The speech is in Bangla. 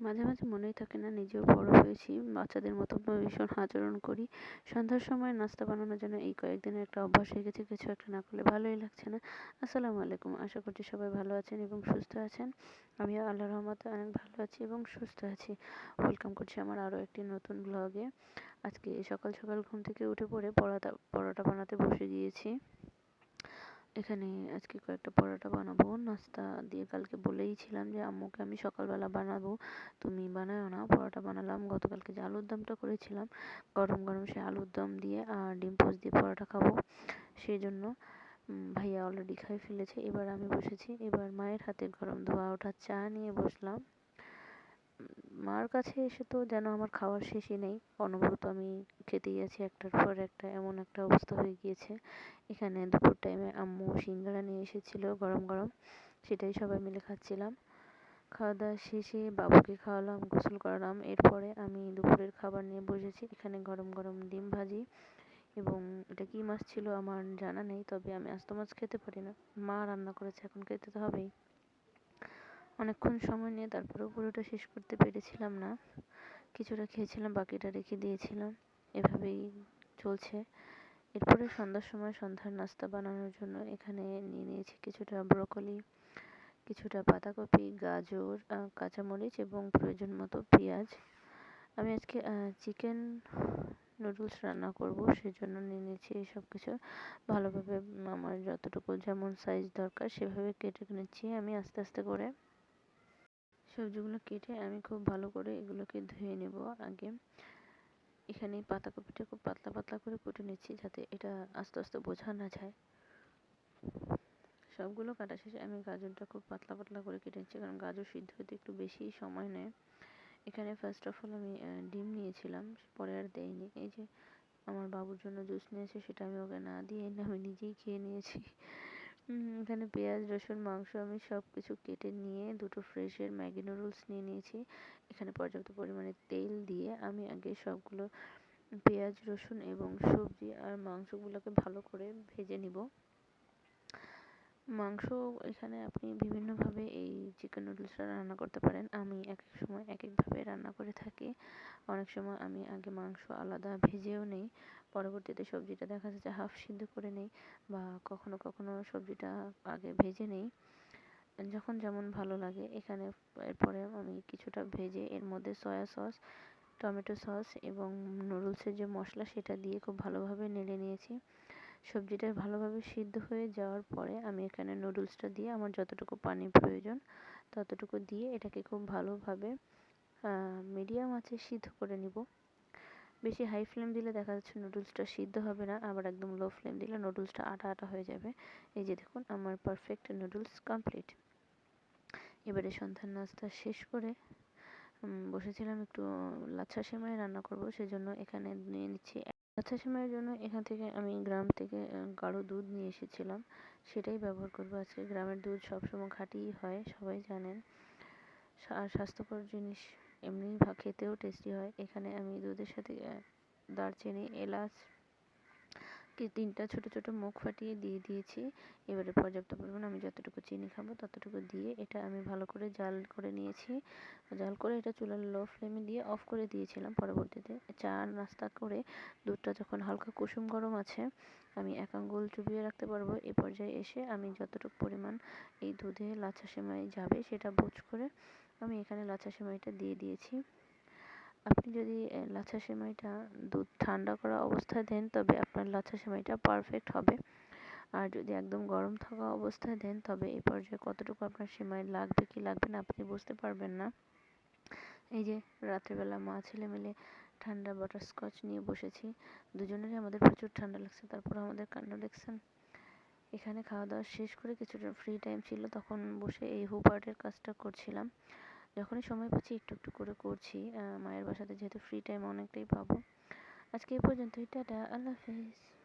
মাঝে মাঝে মনেই থাকে না, নিজেও বড় হয়েছি, বাচ্চাদের মতো ভীষণ আচরণ করি। সন্ধ্যার সময় নাস্তা বানানোর জন্য এই কয়েকদিনের একটা অভ্যাস হয়ে গেছে, কিছু একটা না করলে ভালোই লাগছে না। আসসালামু আলাইকুম, আশা করছি সবাই ভালো আছেন এবং সুস্থ আছেন। আমিও আল্লাহর রহমতে অনেক ভালো আছি এবং সুস্থ আছি। ওয়েলকাম করছি আমার আরও একটি নতুন ব্লগে। আজকে সকাল সকাল ঘুম থেকে উঠে পড়ে পরোটা পরোটা বানাতে বসে গিয়েছি। এখানে আজকে কয়েকটা পরোটা বানাবো। নাস্তা দিয়ে কালকে বলেইছিলাম যে, আম্মুকে আমি সকালবেলা বানাবো। তুমি বানাও না। পরোটা বানালাম। গতকালকে যে আলুর দমটা করেছিলাম, গরম গরম সে আলুর দম দিয়ে আর ডিম পোচ দিয়ে পরোটা খাব। সেই জন্য ভাইয়া অলরেডি খাই ফেলেছে। এবার আমি বসেছি। এবার মায়ের হাতে গরম ধোয়া ওঠা চা নিয়ে বসলাম। মার কাছে এসে তো যেন আমার খাওয়ার শেষই নেই। অনবরত আমি খেতেই আছি একটার পর একটা, এমন একটা অবস্থা হয়ে গিয়েছে। এখানে দুপুর টাইমে আম্মু সিঙ্গারা নিয়ে এসেছিল গরম গরম, সেটাই সবাই মিলে খাচ্ছিলাম। খাওয়া দাওয়া শেষে বাবুকে খাওয়ালাম, গোসল করালাম। এরপরে আমি দুপুরের খাবার নিয়ে বসেছি। এখানে গরম গরম ডিম ভাজি এবং এটা কী মাছ ছিল আমার জানা নেই, তবে আমি আস্ত মাছ খেতে পারি না। মা রান্না করেছে, এখন খেতে তো হবেই। অনেকক্ষণ সময় নিয়ে তারপরেও পুরোটা শেষ করতে পেরেছিলাম না। কিছুটা খেয়েছিলাম, বাকিটা রেখে দিয়েছিলাম। এভাবেই চলছে। এরপরে সন্ধ্যার সময় সন্ধ্যার নাস্তা বানানোর জন্য এখানে নিয়ে নিয়েছি কিছুটা ব্রকলি, কিছুটা পাতাকপি গাজর কাঁচামরিচ এবং প্রয়োজন মতো পেঁয়াজ। আমি আজকে চিকেন নুডলস রান্না করব, সেজন্য নিয়ে নিয়েছি এই সব কিছু। ভালোভাবে আমার যতটুকু যেমন সাইজ দরকার সেভাবে কেটে নিচ্ছি আমি আস্তে আস্তে করে। সবজিগুলো কেটে আমি খুব ভালো করে এগুলোকে ধুয়ে নেব। আগে এখানে পাতাকপিটা খুব পাতলা পাতলা করে কুটে নিচ্ছি যাতে এটা আস্তে আস্তে বোঝা না যায়। সবগুলো কাটা শেষে আমি গাজরটা খুব পাতলা পাতলা করে কেটে নিচ্ছি, কারণ গাজর সিদ্ধ হতে একটু বেশি সময় নেয়। এখানে ফার্স্ট অফ অল আমি ডিম নিয়েছিলাম, পরে আর দেয়নি এই যে আমার বাবুর জন্য জুস নিয়েছে সেটা আমি ওকে না দিয়ে আমি নিজেই খেয়ে নিয়েছি। এখানে পেঁয়াজ, রসুন, মাংস আমি সব কিছু কেটে নিয়ে দুটো ফ্রেশের ম্যাগি নুডলস নিয়ে নিয়েছি। এখানে পর্যাপ্ত পরিমাণে তেল দিয়ে আমি আগে সবগুলো পেঁয়াজ, রসুন এবং সবজি আর মাংসগুলোকে ভালো করে ভেজে নিব। মাংস এখানে আপনি বিভিন্নভাবে চিকেন নুডলসটা রান্না করতে পারেন। আমি এক এক সময় এক একভাবে রান্না করে থাকি। অনেক সময় আমি আগে মাংস আলাদা ভেজেও নেই। পরবর্তীতে সবজিটা দেখা যাচ্ছে হাফ সিদ্ধ করে নেই বা কখনো কখনো সবজিটা আগে ভেজে নেই। যখন যেমন ভালো লাগে, এখানে এরপরে আমি কিছুটা ভেজে এর মধ্যে সয়া সস টমেটো সস এবং নুডলসের যে মশলা সেটা দিয়ে খুব ভালোভাবে নেড়ে নিয়েছি। সবজিটা ভালোভাবে সিদ্ধ হয়ে যাওয়ার পরে আমি এখানে নুডলসটা দিয়ে আমার যতটুকু পানি প্রয়োজন ততটুকু দিয়ে এটাকে খুব ভালোভাবে মিডিয়াম আঁচে সিদ্ধ করে নিব। বেশি হাই ফ্লেম দিলে দেখা যাচ্ছে নুডলসটা সিদ্ধ হবে না, আবার একদম লো ফ্লেম দিলে নুডলসটা আটা আটা হয়ে যাবে। এই যে দেখুন, আমার পারফেক্ট নুডলস কমপ্লিট এবারে সন্ধ্যার নাস্তা শেষ করে বসেছিলাম একটু, লাচ্ছা সেমাই রান্না করব, সেজন্য এখানে নিয়ে নিচ্ছি লাচ্ছা সময়ের জন্য এখান থেকে আমি গ্রাম থেকে গাঢ় দুধ নিয়ে এসেছিলাম। সেটাই ব্যবহার করব আজকে। গ্রামের দুধ সবসময় খাঁটিই হয়, সবাই জানেন। আর স্বাস্থ্যকর জিনিস এমনি খেতেও টেস্টি হয়। এখানে আমি দুধের সাথে দারচিনি, এলাচ তিনটা ছোট ছোট মুখ ফাটিয়ে দিয়ে দিয়েছি। এবারে পর্যাপ্ত পরিমাণ আমি যতটুকু চিনি খাব ততটুকু দিয়ে এটা আমি ভালো করে জাল করে নিয়েছি। জাল করে এটা চুলার লো ফ্লেমে দিয়ে অফ করে দিয়েছিলাম পরবর্তীতে। চা নাস্তা করে দুধটা যখন হালকা কুসুম গরম আছে, আমি এক আঙ্গুল চুবিয়ে রাখতে পারব। এ পর্যায়ে এসে আমি যতটুকু পরিমাণ এই দুধে লাচ্ছা সেমাই যাবে সেটা বুঝ করে আমি এখানে লাচ্ছা সেমাইটা দিয়ে দিয়েছি। আপনি যদি লাচ্ছা সেমাইটা দুধ ঠান্ডা করা অবস্থায় দেন, তবে আপনার লাচ্ছা সেমাইটা পারফেক্ট হবে। আর যদি একদম গরম থাকা অবস্থায় দেন, তবে এই পর্যায়ে কতটুকু আপনার সেমাই লাগবে, কি লাগবে না, আপনি বুঝতে পারবেন না। এই যে, রাত্রেবেলা মা ছেলে মিলে ঠান্ডা বাটারস্কচ নিয়ে বসেছি। দুজনেরই আমাদের প্রচুর ঠান্ডা লাগছে, তারপর আমাদের কান্না দেখছেন। এখানে খাওয়া দাওয়া শেষ করে কিছুটা ফ্রি টাইম ছিল, তখন বসে এই হুপ আর্টের কাজটা করছিলাম। যখনই সময় পাচ্ছি, একটু একটু করে করছি। মায়ের বাসাতে যেহেতু ফ্রি টাইম অনেকটাই পাবো। আজকে এই পর্যন্তই, টাটা, আল্লাহ হাফিজ।